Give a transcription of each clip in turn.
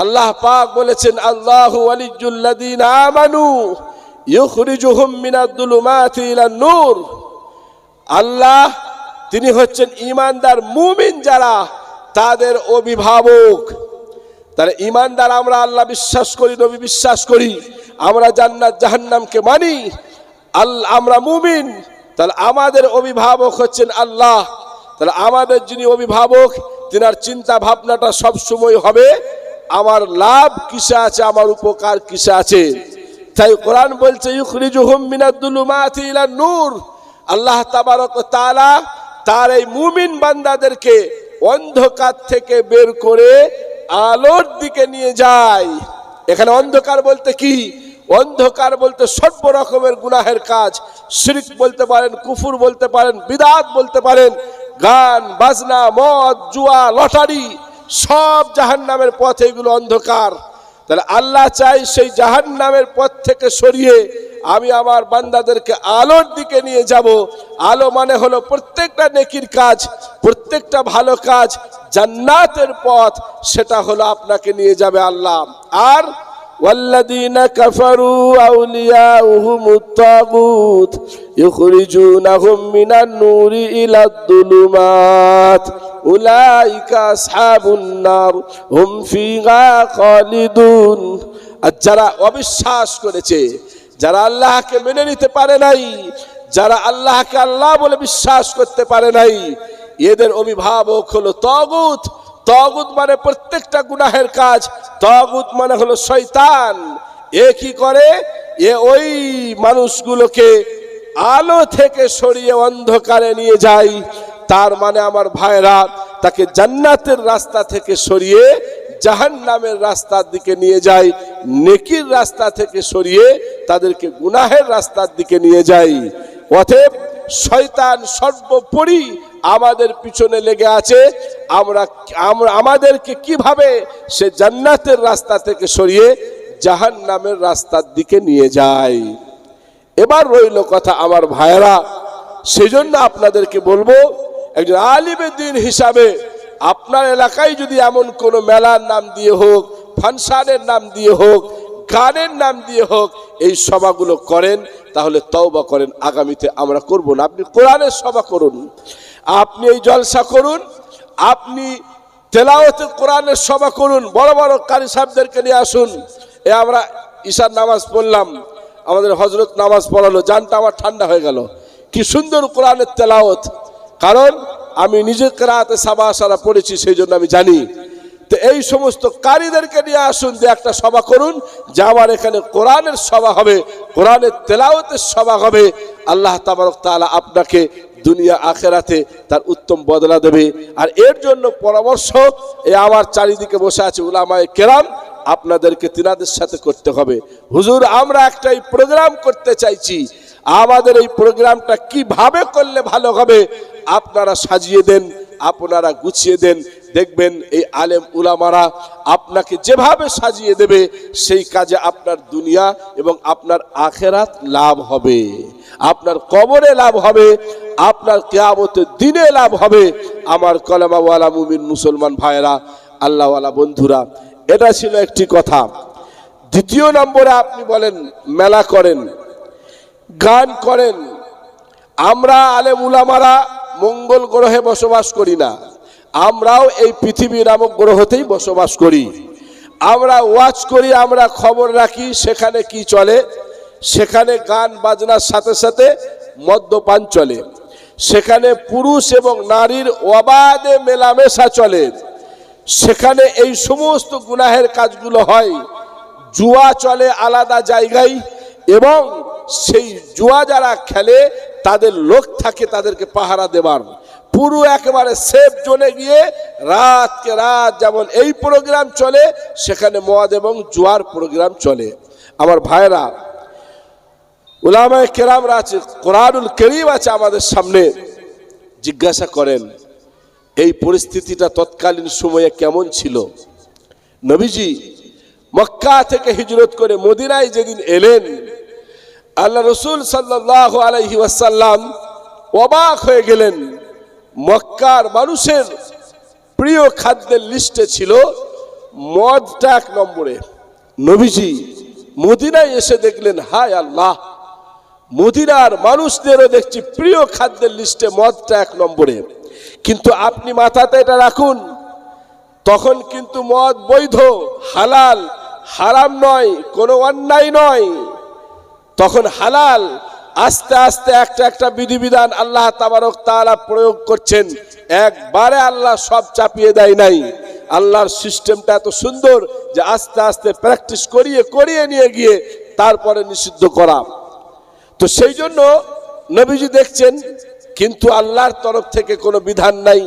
আল্লাহ পাক বলেছেন, আল্লাহ ওয়ালিজুল্লাদিন আমানু ইউখরিজুহুম মিনাদ-দুলুমাতি ইলান-নূর আল্লাহ, তিনি হচ্ছেন ইমানদার মুমিন যারা, তাদের অভিভাবক। তাহলে ইমানদার আমরা আল্লাহ বিশ্বাস করি, নবী বিশ্বাস করি, আমরা জান্নাত, জাহান্নামকে মানি। আল্লাহ আমরা মুমিন, তাহলে আমাদের অভিভাবক হচ্ছেন আল্লাহ। তাহলে আমাদের যিনি অভিভাবক, তিনার চিন্তা ভাবনাটা সব সময় হবে আমার লাভ কিসে আছে, আমার উপকার কিসে আছে? তাই কোরআন বলছে নূর। আল্লাহ তাআলা তার এই মুমিন বান্দাদেরকে অন্ধকার থেকে বের করে আলোর দিকে নিয়ে যায়। এখানে অন্ধকার বলতে কি? অন্ধকার বলতে সর্ব রকমের গুনাহের কাজ। শিরিক বলতে পারেন, কুফুর বলতে পারেন, বিদাত বলতে পারেন, গান, বাজনা, মদ, জুয়া, লটারি। সব জাহান নামের পথ এগুলো অন্ধকার। তাহলে আল্লাহ চাই সেই জাহান নামের পথ থেকে সরিয়ে আমি আমার বান্দাদেরকে আলোর দিকে নিয়ে যাব। আলো মানে হলো প্রত্যেকটা নেকির কাজ, প্রত্যেকটা ভালো কাজ জান্নাতের পথ, সেটা হলো আপনাকে নিয়ে যাবে আল্লাহ। আর والذين كفروا أولياؤهم الطاغوت يخرجونهم من النور إلى الظلمات أولئك أصحاب النار هم فيها خالدون আর যারা অবিশ্বাস করেছে যারা আল্লাহকে মেনে নিতে পারে নাই যারা আল্লাহকে আল্লাহ বলে বিশ্বাস করতে পারে নাই এদের অভিভাবক হলো তগুত তগুত মানে প্রত্যেকটা গুনাহের কাজ, তগুত মানে হলো শৈতান এ কি করে? এ ওই মানুষগুলোকে আলো থেকে সরিয়ে অন্ধকারে নিয়ে যাই তার মানে আমার ভাইরা তাকে জান্নাতের রাস্তা থেকে সরিয়ে জাহান নামের রাস্তার দিকে নিয়ে যায়, নেকির রাস্তা থেকে সরিয়ে তাদেরকে গুনাহের রাস্তার দিকে নিয়ে যায়। অতএব শয়তান সর্বোপরি আমাদের পিছনে লেগে আছে, আমরা আমাদেরকে কীভাবে সে জান্নাতের রাস্তা থেকে সরিয়ে জাহান নামের রাস্তার দিকে নিয়ে যায়? এবার রইল কথা আমার ভাইয়েরা, সেজন্য আপনাদেরকে বলব, একজন আলিমের দিন হিসাবে আপনার এলাকায় যদি এমন কোনো মেলার নাম দিয়ে হোক, ফাংশনের নাম দিয়ে হোক, গানের নাম দিয়ে হোক, এই সভাগুলো করেন, তাহলে তওবা করেন, আগামীতে আমরা করব না। আপনি কোরআনের সভা করুন। আপনি এই জলসা করুন, আপনি তেলাওতে কোরআনের সভা করুন, বড় বড় কারি সাহেবদেরকে নিয়ে আসুন। এ আমরা ঈশার নামাজ পড়লাম, আমাদের হজরত নামাজ পড়ালো, জানটা আমার ঠান্ডা হয়ে গেল। কি সুন্দর কোরআনের তেলাওত কারণ আমি নিজে কেরাতে সাবা সারা পড়েছি, সেই জন্য আমি জানি। তো এই সমস্ত কারীদেরকে নিয়ে আসুন যে একটা সভা করুন, যে আমার এখানে কোরআনের সভা হবে, কোরআনের তেলাওতের সভা হবে। আল্লাহ তাবারক তাআলা আপনাকে দুনিয়া আখেরাতে তার উত্তম বদলা দেবে। আর এর জন্য পরামর্শ, এ আমার চারিদিকে বসে আছে উলামায় কেরাম, আপনাদেরকে তিনাদের সাথে করতে হবে। হুজুর, আমরা একটা এই প্রোগ্রাম করতে চাইছি। আমাদের এই প্রোগ্রামটা কীভাবে করলে ভালো হবে, আপনারা সাজিয়ে দেন, আপনারা গুছিয়ে দেন দেখবেন এই আলেম উলামারা আপনাকে যেভাবে সাজিয়ে দেবে, সেই কাজে আপনার দুনিয়া এবং আপনার আখেরাত লাভ হবে। আপনার কবরে লাভ হবে, আপনার কেয়ামতের দিনে লাভ হবে। আমার কলামাওয়ালা মুমিন মুসলমান ভাইয়েরা, আল্লাহওয়ালা বন্ধুরা, এটা ছিল একটি কথা। দ্বিতীয় নম্বরে আপনি বলেন, মেলা করেন, গান করেন। আমরা আলেম উলামারা মঙ্গল গ্রহে বসবাস করি না। আমরাও এই পৃথিবী নামক গ্রহতেই বসবাস করি। আমরা ওয়াচ করি, আমরা খবর রাখি, সেখানে কি চলে? সেখানে গান বাজনার সাথে সাথে মদ্যপান চলে। সেখানে পুরুষ এবং নারীর অবাধে মেলামেশা চলে। সেখানে এই সমস্ত গুনাহের কাজগুলো হয়। জুয়া চলে আলাদা জায়গায় এবং সেই জুয়া যারা খেলে, তাদের লোক থাকে তাদেরকে পাহারা দেবার। পুরো একেবারে সেফ জোনে গিয়ে রাতকে রাত যেমন এই প্রোগ্রাম চলে, সেখানে মদ এবং জুয়ার প্রোগ্রাম চলে। আমার ভাইরা ওলামায় কেরামরা আছে, কোরআনুল করিম আছে আমাদের সামনে। জিজ্ঞাসা করেন, এই পরিস্থিতিটা তৎকালীন সময়ে কেমন ছিল? নবীজি, মক্কা থেকে হিজরত করে মদিনায় যেদিন এলেন, আল্লাহ রসুল সাল্লাহ আলহি ওয়াসাল্লাম অবাক হয়ে গেলেন। মক্কার মানুষের প্রিয় খাদ্যের লিস্টে ছিল মদটা এক নম্বরে। নবীজি মদিনায় এসে দেখলেন, হায় আল্লাহ! মদিনার মানুষদেরও দেখছি প্রিয় খাদ্যের লিস্টে মদটা এক নম্বরে। কিন্তু আপনি মাথাতে এটা রাখুন, তখন কিন্তু মদ বৈধ, হালাল, হারাম নয়, কোনো অন্যায় নয়। তখন হালাল আস্তে আস্তে একটা একটা বিধিবিধান আল্লাহ তাবারক তাআলা প্রয়োগ করছেন। একবারে আল্লাহ সব চাপিয়ে দেয় নাই। আল্লাহর সিস্টেমটা এত সুন্দর যে আস্তে আস্তে প্র্যাকটিস করিয়ে করিয়ে নিয়ে গিয়ে তারপরে নিষিদ্ধ করা। তো সেই জন্য নবীজি দেখছেন, কিন্তু আল্লাহর তরফ থেকে কোনো বিধান নাই।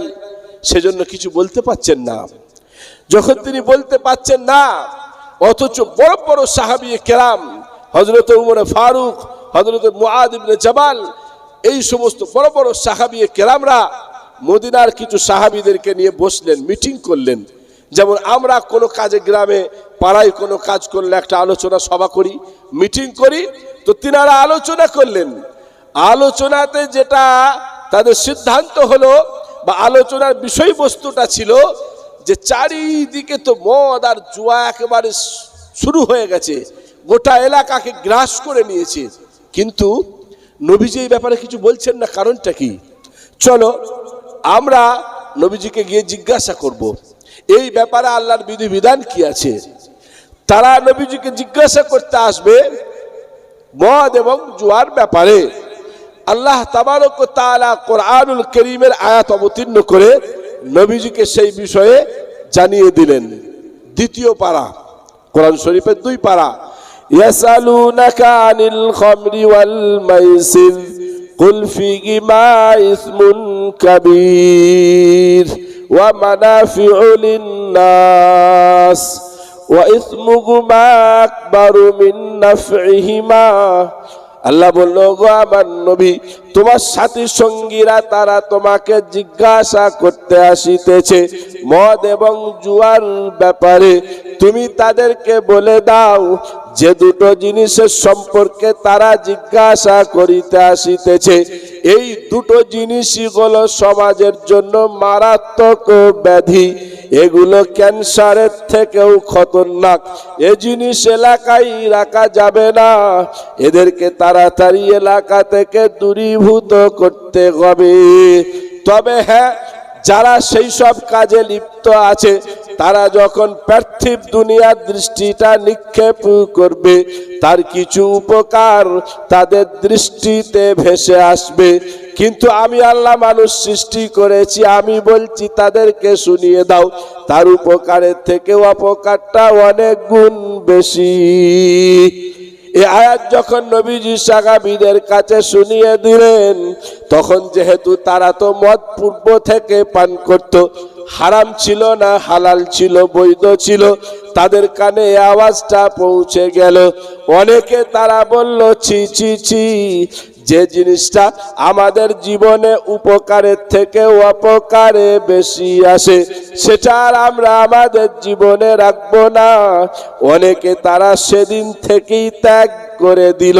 সেজন্য কিছু বলতে পাচ্ছেন না। যখন তিনি বলতে পাচ্ছেন না, অথচ বড় বড় সাহাবি কেরাম হজরত উমরে ফারুক হজরত মুআদ জাবাল, এই সমস্ত বড় বড় সাহাবি কেরামরা মদিনার কিছু সাহাবিদেরকে নিয়ে বসলেন, মিটিং করলেন। যেমন আমরা কোনো কাজে গ্রামে পাড়ায় কোনো কাজ করলে একটা আলোচনা সভা করি, মিটিং করি, তো তিনারা আলোচনা করলেন। আলোচনাতে যেটা তাদের সিদ্ধান্ত হলো বা আলোচনার বিষয়বস্তুটা ছিল যে চারিদিকে তো মদ আর জুয়া একেবারে শুরু হয়ে গেছে, গোটা এলাকাকে গ্রাস করে নিয়েছে। কিন্তু নবীজি এই ব্যাপারে কিছু বলছেন না, কারণটা কি? চলো, আমরা নবীজিকে গিয়ে জিজ্ঞাসা করব। এই ব্যাপারে আল্লাহর বিধিবিধান কি আছে? তারা নবীজিকে জিজ্ঞাসা করতে আসবে মদ এবং জুয়ার ব্যাপারে। আল্লাহ তাবারক ও তাআলা কোরআনুল করিমের আয়াত অবতীর্ণ করে নবীজিকে সেই বিষয়ে জানিয়ে দিলেন। দ্বিতীয় পারা, কোরআন শরীফের দুই পারা। ইয়াসালুনাকা আনিল খামরি ওয়াল মাইসির قل فيهما إثم كبير ومنافع للناس وإثمهما أكبر من نفعهما আল্লাহ বলল গো আমার নবী তোমার সাথী সঙ্গীরা তারা তোমাকে জিজ্ঞাসা করতে আসিতেছে মদ এবং জুয়ার ব্যাপারে তুমি তাদেরকে বলে দাও, যে দুটো জিনিসের সম্পর্কে তারা জিজ্ঞাসা করিতে আসিতেছে। এই দুটো জিনিসই হলো সমাজের জন্য মারাত্মক ব্যাধি। এগুলো ক্যান্সারের থেকেও খতরনাক। এ জিনিস এলাকায় রাখা যাবে না। এদেরকে তাড়াতাড়ি এলাকা থেকে দূরীভূত করতে হবে। তবে হ্যাঁ যারা সেই সব কাজে লিপ্ত আছে, তারা যখন পার্থিব দুনিয়ার দৃষ্টিটা নিক্ষেপ করবে, তার কিছু উপকার তাদের দৃষ্টিতে ভেসে আসবে। কিন্তু আমি আল্লাহ মানুষ সৃষ্টি করেছি, আমি বলছি তাদেরকে শুনিয়ে দাও, তার উপকারের থেকে অপকারটা অনেক গুণ বেশি। এ আয়াত যখন নবীজি সাগাবিদের কাছে শুনিয়ে দিলেন তখন যেহেতু তারা তো মদ পূর্ব থেকে পান করত, হারাম ছিল না, হালাল ছিল, বৈধ ছিল, তাদের কানে আওয়াজটা পৌঁছে গেল। অনেকে তারা বলল, ছি ছি ছি যে জিনিসটা আমাদের জীবনে উপকারের থেকে অপকারে বেশি আসে, সেটা আর আমরা আমাদের জীবনে রাখব না। অনেকে তারা সেদিন থেকেই ত্যাগ করে দিল,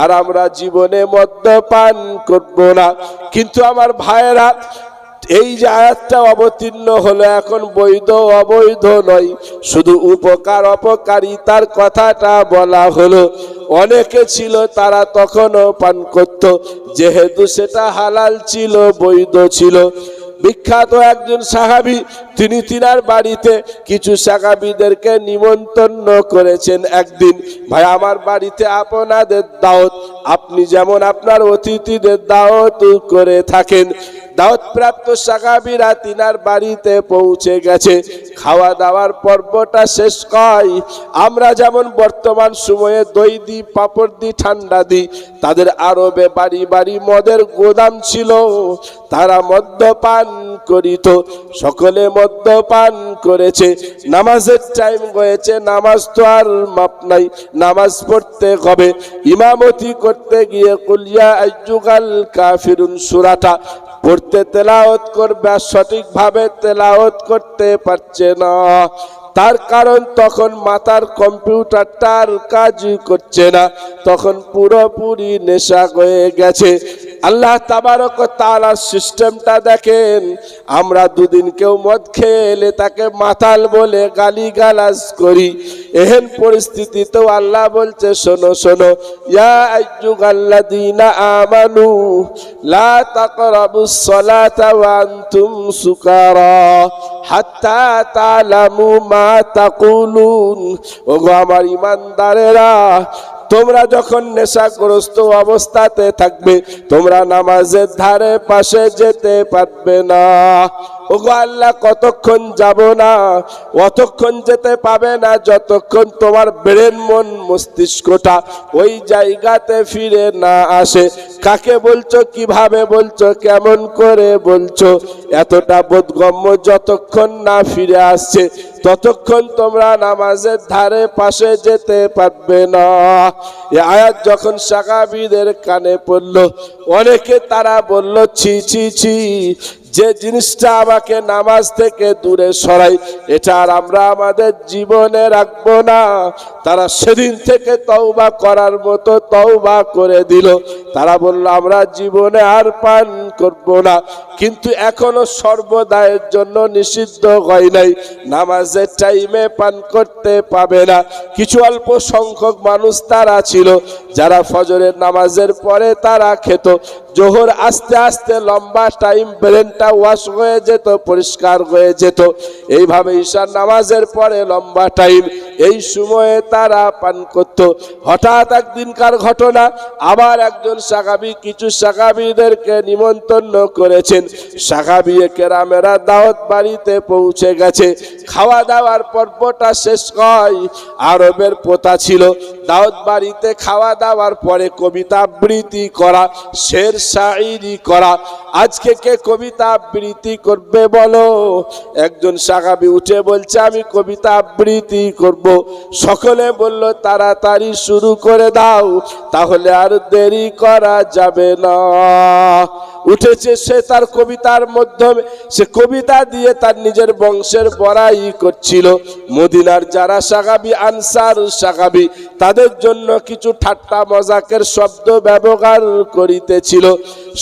আর আমরা জীবনে মদ্যপান করব না। কিন্তু আমার ভাইয়েরা এই যে আয়াতটা অবতীর্ণ হলো, এখন বৈধ অবৈধ নয়, শুধু উপকার অপকারিতার কথাটা বলা হলো। অনেকে ছিল, তারা তখনও পান করত, যেহেতু সেটা হালাল ছিল, বৈধ ছিল। বিখ্যাত একজন সাহাবি, তিনি তিনার বাড়িতে কিছু সাহাবিদেরকে নিমন্ত্রণ করেছেন একদিন। ভাই, আমার বাড়িতে আপনাদের দাওয়াত, আপনি যেমন আপনার অতিথিদের দাওয়াত করে থাকেন দাওয়াত প্রাপ্ত সাহাবিরা তিনার বাড়িতে পৌঁছে গেছে। খাওয়া দাওয়ার পর্বটা শেষ কয়। আমরা যেমন বর্তমান সময়ে দই দিই, পাপড় দিই, ঠান্ডা দিই, তাদের আরবে বাড়ি বাড়ি মদের গোদাম ছিল। তারা মদ্যপান করিত, সকলে মদ্যপান করেছে। নামাজের টাইম হয়েছে, নামাজ তো আর মাপ নাই, নামাজ পড়তে হবে। ইমামতি করতে গিয়ে কুলিয়া আইজুগাল কাফিরুন, সুরাটা পড়তে তেলাওত করবে সঠিকভাবে তেলাওত করতে পারছে না। তার কারণ তখন মাথার কম্পিউটারটার কাজ করছে না। তখন পুরোপুরি নেশা হয়ে গেছে। আল্লাহ তাবারক তালার সিস্টেমটা দেখেন। আমরা দুদিন কেউ মদ খেলে তাকে মাতাল বলে গালি গালাজ করি। এহেন পরিস্থিতিতেও আল্লাহ বলছে, শোনো শোনো, ইয়া আমানু, লা তাকরাবুস সালাতা ওয়া সুকারা হাত্তা তালামু মা আমার ইমানদারেরা তোমরা যখন নেশাগ্রস্ত অবস্থাতে থাকবে তোমরা নামাজের ধারে পাশে যেতে পারবে না। ওগো আল্লাহ, কতক্ষণ যাব না? অতক্ষণ যেতে পাবে না, যতক্ষণ তোমার ব্রেন, মন, মস্তিষ্কটা ওই জায়গাতে ফিরে না আসে। কাকে বলছো, কীভাবে বলছো, কেমন করে বলছো, এতটা বোধগম্য যতক্ষণ না ফিরে আসছে, ততক্ষণ তোমরা নামাজের ধারে পাশে যেতে পারবে না। আয়াত যখন সাকাবিদের কানে পড়ল, অনেকে তারা বলল, ছি ছি ছি যে জিনিসটা আমাকে নামাজ থেকে দূরে সরাই, এটা আর আমরা আমাদের জীবনে রাখব না। তারা সেদিন থেকে তওবা করার মতো তওবা করে দিল। তারা বলল, আমরা জীবনে আর পান করব না। কিন্তু এখনও সর্বদায়ের জন্য নিষিদ্ধ হয় নাই। নামাজের টাইমে পান করতে পাবে না। কিছু অল্প সংখ্যক মানুষ তারা ছিল, যারা ফজরের নামাজের পরে তারা খেত। জোহর আস্তে আস্তে লম্বা টাইম ব্রেনটা ওয়াশ হয়ে যেত, পরিষ্কার হয়ে যেত। এইভাবে ঈশার নামাজের পরে লম্বা টাইম এই সময়ে তারা পান করত। হঠাৎ একদিনকার ঘটনা, আবার একজন সাকাবি কিছু সাকাবিদেরকে নিমন্ত্রণ করেছেন। সাকাবি কেরামেরা দাওয়াত বাড়িতে পৌঁছে গেছে। খাওয়া দাওয়ার পর্বটা শেষ হয়, আরবের পোতা ছিল। দাওয়াত বাড়িতে খাওয়া দাওয়ার পরে কবিতা আবৃত্তি করা, শের শায়রি করা আজকে কে কবিতা আবৃত্তি করবে বলো? একজন সাকাবি উঠে বলছে, আমি কবিতা আবৃত্তি করব। সকলে বলল, তাড়াতাড়ি শুরু করে দাও, তাহলে আর দেরি করা যাবে না। উঠেছে সে তার কবিতার মাধ্যমে। সে কবিতা দিয়ে তার নিজের বংশের বড়াই করছিল। মদিনার যারা সাগাবি, আনসার সাগাবি, তাদের জন্য কিছু ঠাট্টা মজাকের শব্দ ব্যবহার করিতেছিল।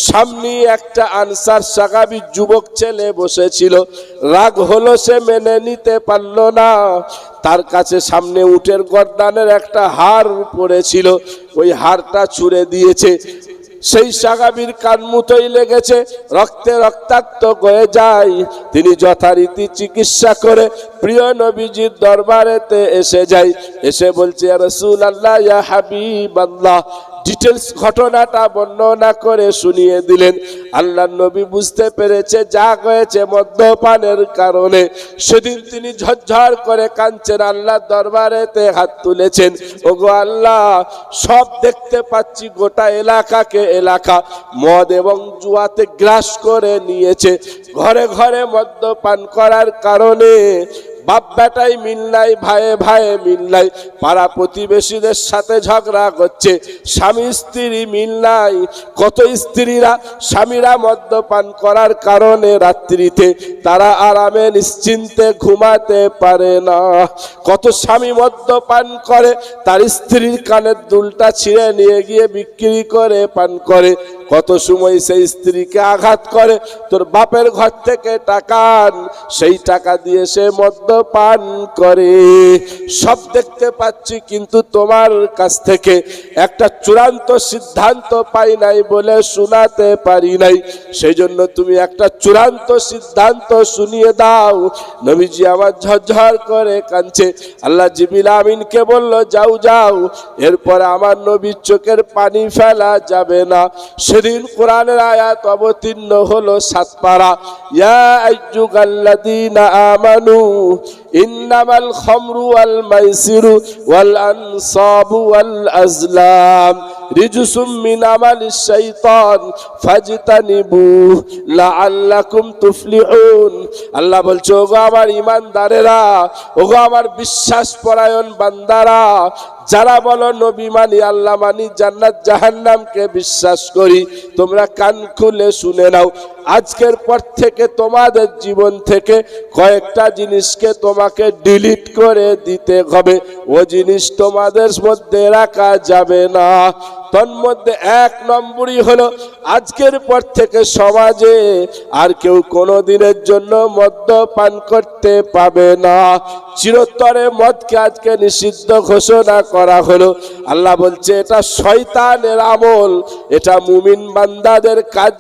সামনে একটা আনসার সাগাবি যুবক ছেলে বসেছিল। রাগ হলো সে মেনে নিতে পারল না। তার কাছে সামনে উটের গর্দানের একটা হার পড়েছিল। ওই হারটা ছুঁড়ে দিয়েছে। সেই সাগাবির কান মুতোই লেগেছে, রক্তে রক্তাক্ত হয়ে যায়। তিনি যথারীতি চিকিৎসা করে প্রিয় নবীজির দরবারেতে এসে যায়। এসে বলছে রসুল আল্লাহ হাবিব আল্লাহ ডিটেলস ঘটনাটা বর্ণনা করে শুনিয়ে দিলেন। আল্লাহ নবী বুঝতে পেরেছে, যা হয়েছে মদ্যপানের কারণে। সেদিন তিনি ঝরঝর করে কাঁদছেন আল্লাহ দরবারেতে হাত তুলেছেন। ওগো আল্লাহ, সব দেখতে পাচ্ছি, গোটা এলাকাকে এলাকা মদ এবং জুয়াতে গ্রাস করে নিয়েছে। ঘরে ঘরে মদ্যপান করার কারণে বাপ বেটাই মিল নাই, ভাইয়ে ভাইয়ে মিল নাই। পাড়া প্রতিবেশীদের সাথে ঝগড়া করছে, স্বামী স্ত্রী মিল নাই। কত স্ত্রীরা স্বামীরা মদ্যপান করার কারণে রাত্রিতে তারা আরামে নিশ্চিন্তে ঘুমাতে পারে না। কত স্বামী মদ্যপান করে, তার স্ত্রীর কানের দুলটা ছিঁড়ে নিয়ে গিয়ে বিক্রি করে পান করে। কত সময় সেই স্ত্রীকে আঘাত করে, তোর বাপের ঘর থেকে টাকা সেই টাকা দিয়ে সে মদ্যপান করে। সব দেখতে পাচ্ছি, কিন্তু তোমার কাছ থেকে একটা চূড়ান্ত সিদ্ধান্ত পাই নাই বলে শোনাতে পারি নাই। সেই জন্য তুমি একটা চূড়ান্ত সিদ্ধান্ত শুনিয়ে দাও। নবীজি আমার ঝরঝর করে কাঁদছে। আল্লাহ জিবিল আমিনকে বলল, যাও যাও। এরপরে আমার নবীর চোখের পানি ফেলা যাবে না। সেদিন কোরআনের আয়াত অবতীর্ণ হলো সাত পারা। ইয়া আইয়ুহাল্লাযীনা আমানু ইন্নামাল রিজুসুম মিন আমালিশ শাইতান ফাজতানিবু লাআল্লাকুম তুফলিহুন আল্লাহ বলছে, ওগো আমার ইমানদারেরা, ওগো আমার বিশ্বাস পরায়ণ বান্দারা, যারা বলো নবী মানি, আল্লাহ মানি, জান্নাত জাহান্নামকে বিশ্বাস করি, তোমরা কান খুলে শুনে নাও আজকের পর থেকে তোমাদের জীবন থেকে কয়েকটা জিনিসকে তোমাকে ডিলিট করে দিতে হবে। ও জিনিস তোমাদের মধ্যে রাখা যাবে না। তন্মধ্যে এক নম্বরই হলো, আজকের পর থেকে সমাজে আর কেউ কোনো দিনের জন্য মদ্যপান করতে পাবে না। চিরতরে মদকে আজকে নিষিদ্ধ ঘোষণা করা হলো। আল্লাহ বলছে, এটা শয়তানের আমল, এটা মুমিন বান্দাদের কাজ